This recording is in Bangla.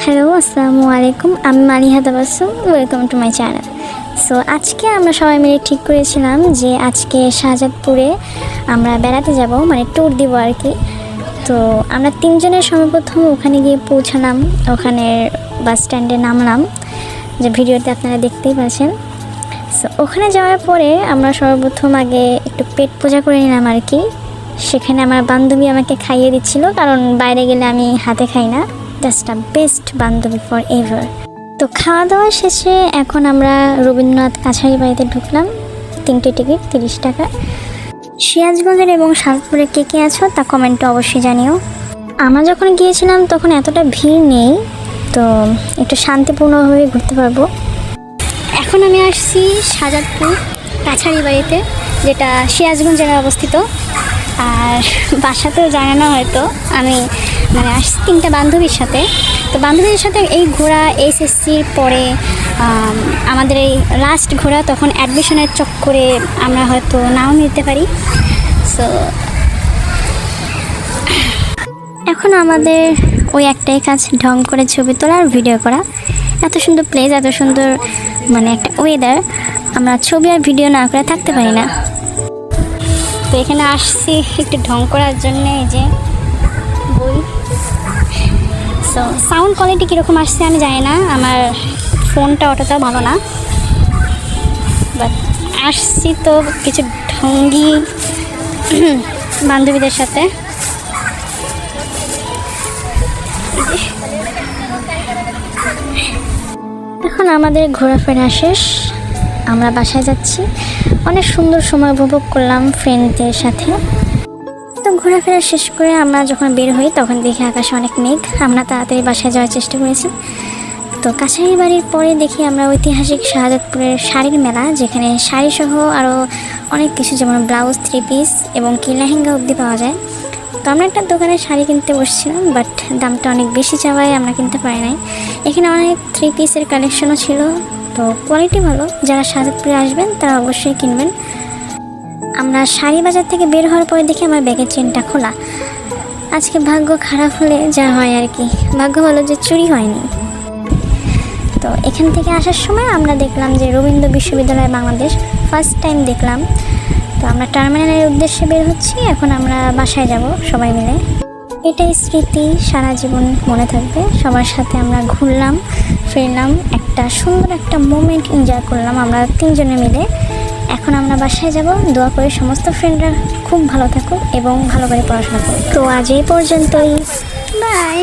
হ্যালো আসসালামু আলাইকুম। আমি Maliha Tabassum welcome to my channel so আজকে আমরা সবাই মিলে ঠিক করেছিলাম যে আজকে শাহজাদপুরে আমরা বেড়াতে যাব মানে ট্যুর দিব আর কি। তো, আমরা তিনজনের সর্বপ্রথম ওখানে গিয়ে পৌঁছালাম। ওখানের বাস স্ট্যান্ডে নামলাম। যে ভিডিওতে আপনারা দেখতেই পাচ্ছেন। সো ওখানে যাওয়ার পরে আমরা সর্বপ্রথম আগে একটু পেট পূজা করে নিলাম আর কি। সেখানে আমার বান্ধবী আমাকে খাইয়ে দিচ্ছিল, কারণ বাইরে গেলে আমি হাতে খাই না। জাস্ট আ বেস্ট বান্ধবী ফর এভার তো খাওয়া দাওয়া শেষে এখন আমরা রবীন্দ্রনাথ কাছারি বাড়িতে ঢুকলাম। তিনটে টিকিট, তিরিশ টাকা। সিরাজগঞ্জের এবং শালপুরে কে কে আছো তা কমেন্টে অবশ্যই জানিও। আমরা যখন গিয়েছিলাম তখন এতটা ভিড় নেই, তো একটু শান্তিপূর্ণভাবে ঘুরতে পারব। এখন আমি আসছি শাহজাদপুর কাছারি বাড়িতে, যেটা সিরাজগঞ্জ জেলায় অবস্থিত। আর বাসাতেও জানে না হয়তো। আমি মানে আসছি তিনটা বান্ধবীর সাথে। তো বান্ধবীদের সাথে এই ঘোরা এইচএসসির পরে আমাদের এই লাস্ট ঘোরা, তখন অ্যাডমিশনের চক্করে আমরা হয়তো নাও নিতে পারি। সো এখন আমাদের ওই একটাই কাজ, ঢং করে ছবি তোলা আর ভিডিও করা। এত সুন্দর প্লেস এত সুন্দর মানে একটা ওয়েদার আমরা ছবি আর ভিডিও না করে থাকতে পারি না। তো এখানে আসছি একটু ঢং করার জন্য, এই যে বই। সো সাউন্ড কোয়ালিটি কীরকম আসছে আমি জানি না, আমার ফোনটা অতটাও ভালো না। বাট আসছি তো কিছু ঢঙ্গি বান্ধবীদের সাথে। এখন আমাদের ঘোরাফেরা শেষ। আমরা বাসায় যাচ্ছি। অনেক সুন্দর সময় উপভোগ করলাম ফ্রেন্ডদের সাথে। তো ঘোরাফেরা শেষ করে আমরা যখন বের হই, তখন দেখি আকাশে অনেক মেঘ। আমরা তাড়াতাড়ি বাসায় যাওয়ার চেষ্টা করেছি। তো কাছারি বাড়ির পরে দেখি আমরা ঐতিহাসিক শাহজাদপুরের শাড়ির মেলা, যেখানে শাড়ি সহ আরও অনেক কিছু, যেমন ব্লাউজ থ্রি পিস এবং কি লেহেঙ্গা অবধি পাওয়া যায়। তো আমরা একটা দোকানে শাড়ি কিনতে বসছিলাম বাট দামটা অনেক বেশি চাওয়ায় আমরা কিনতে পারি নাই। এখানে অনেক থ্রি পিসের কালেকশনও ছিল। তো কোয়ালিটি ভালো। যারা শাহজাদপুরে আসবেন, তারা অবশ্যই কিনবেন। আমরা শাড়ি বাজার থেকে বের হওয়ার পরে দেখি আমার ব্যাগের চেনটা খোলা। আজকে ভাগ্য খারাপ হলে যা হয় আর কি। ভাগ্য ভালো যে চুরি হয়নি। তো এখান থেকে আসার সময় আমরা দেখলাম যে রবীন্দ্র বিশ্ববিদ্যালয় বাংলাদেশ ফার্স্ট টাইম দেখলাম। তো আমরা টার্মিনালের উদ্দেশ্যে বের হচ্ছি, এখন আমরা বাসায় যাব সবাই মিলে। এটাই স্মৃতি, সারা জীবন মনে থাকবে। সবার সাথে আমরা ঘুরলাম, ফিরলাম একটা সুন্দর একটা মোমেন্ট এনজয় করলাম আমরা তিনজনে মিলে। এখন আমরা বাসায় যাব। দোয়া করে সমস্ত ফ্রেন্ডরা খুব ভালো থাকুক এবং ভালো করে পড়াশোনা করুক। তো আজ এই পর্যন্তই। বাই